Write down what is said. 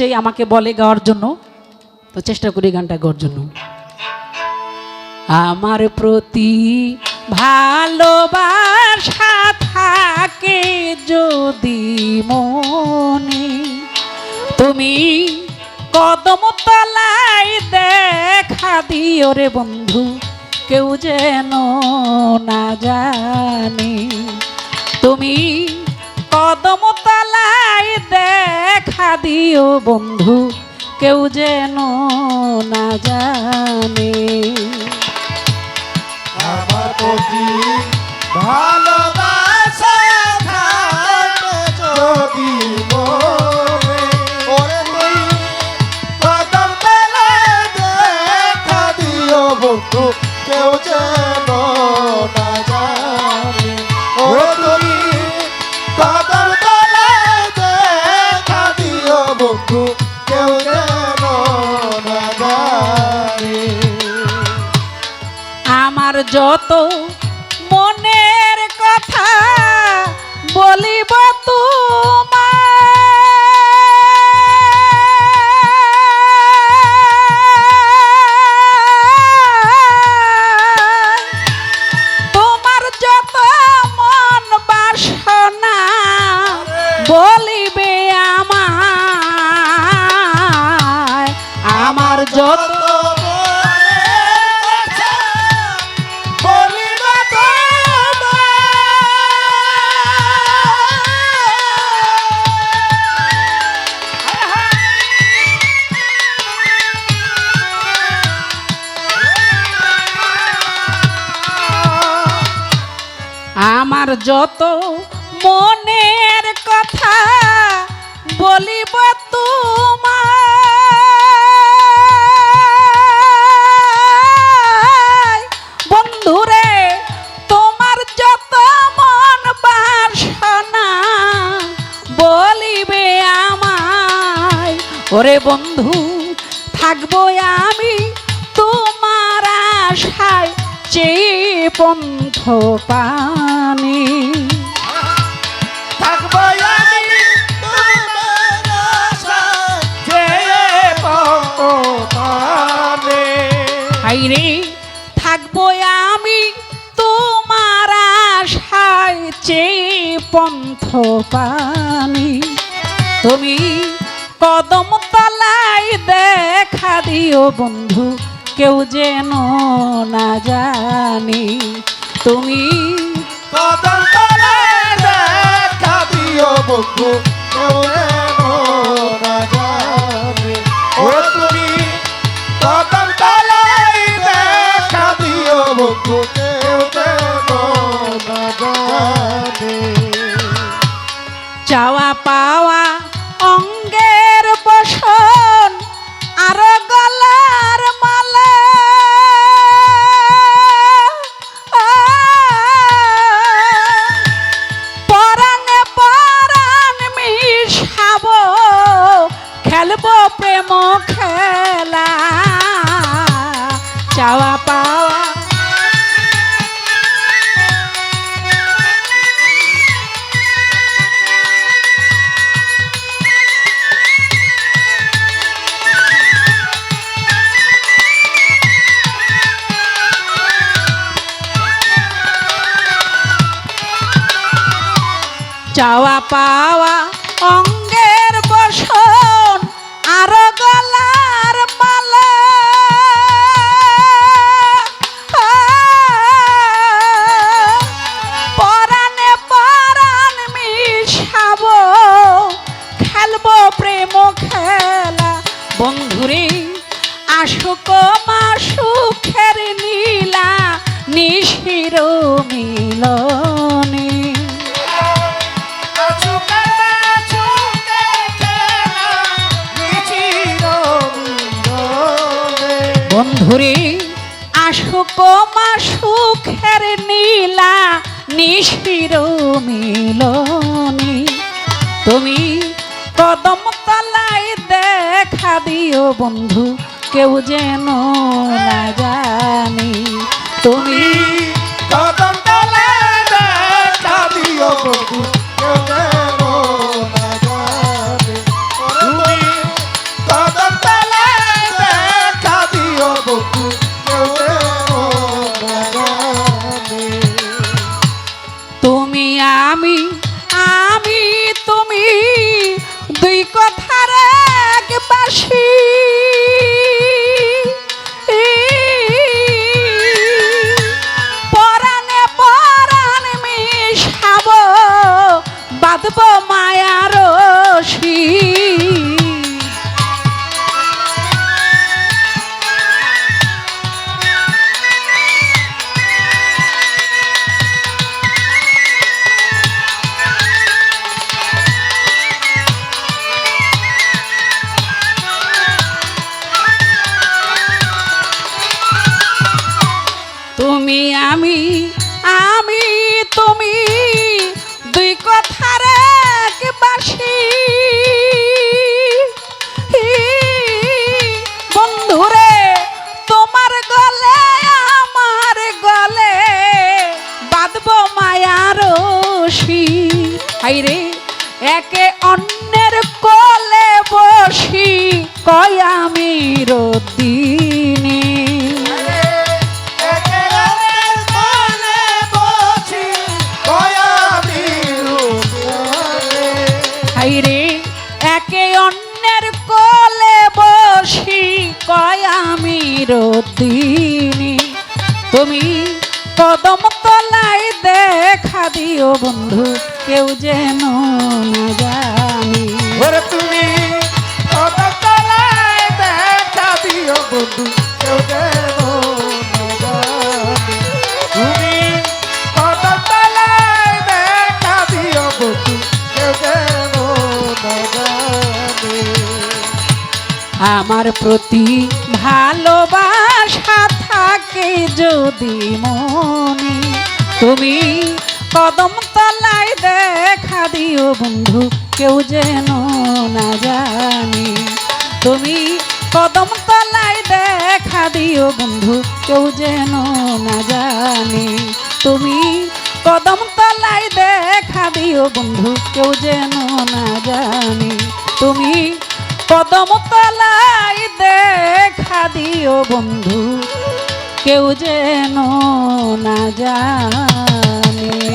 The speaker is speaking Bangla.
যে আমাকে বলে গাওয়ার জন্য, তো চেষ্টা করি গানটা গাওয়ার জন্য। আমার প্রতি ভালোবাসা থাকে যদি মনে, তুমি কদম তলায় দেখা দিও রে বন্ধু, কেউ যেন না জানে। তুমি কদম তলায় দেখা দিও বন্ধু কেউ যেন না জানে। আমার প্রতি আমার যত যত মনের কথা বলিব তোমার বন্ধুরে, তোমার যত মন বাসনা বলিবে আমায়। ওরে বন্ধু, থাকব আমি তোমার আশায়। চেয়ে পন্থ পানি পথে থাকব আমি তোমার আশায় চেয়ে পন্থ পানি তুমি কদম তলায় দেখা দিও বন্ধু কেউ যেন না জানি তুমি কদম তলায় দেখা দিও বন্ধু কেউ যেন না জানে। ও তুমি কদম তলায় দেখা দিও বন্ধু কেউ যেন না জানে। চাওয়া পাওয়া চাওয়া পাওয়া অঙ্গের বসন নিশির মিলনে। তুমি কদম তলাই দেখা দিও বন্ধু কেউ যেন না জানি। তুমি কদম আমি আমি তুমি দুই কথার এক বাসী তুমি, আমি আমি, তুমি দুই কথার বাসি বন্ধুরে, তোমার গলে, আমার গলে বাঁধব মায়ার রশি। হাইরে, একে রদিনী তুমি কদম তলায় দেখা দিও বন্ধু কেউ যেন না জানি। ওরে তুমি কত তলায় দেখা দিও বন্ধু কেউ যেন। আমার প্রতি ভালোবাসা থাকে যদি মনে। তুমি কদম তলায় দেখা দিও বন্ধু, কেউ যেন না জানি। তুমি কদম তলায় দেখা দিও বন্ধু, কেউ যেন না জানি। তুমি কদম তলায় দেখা দিও বন্ধু, কেউ যেন না জানি। তুমি কদম তলাই দেখা দিও বন্ধু কেউ যেন না যায়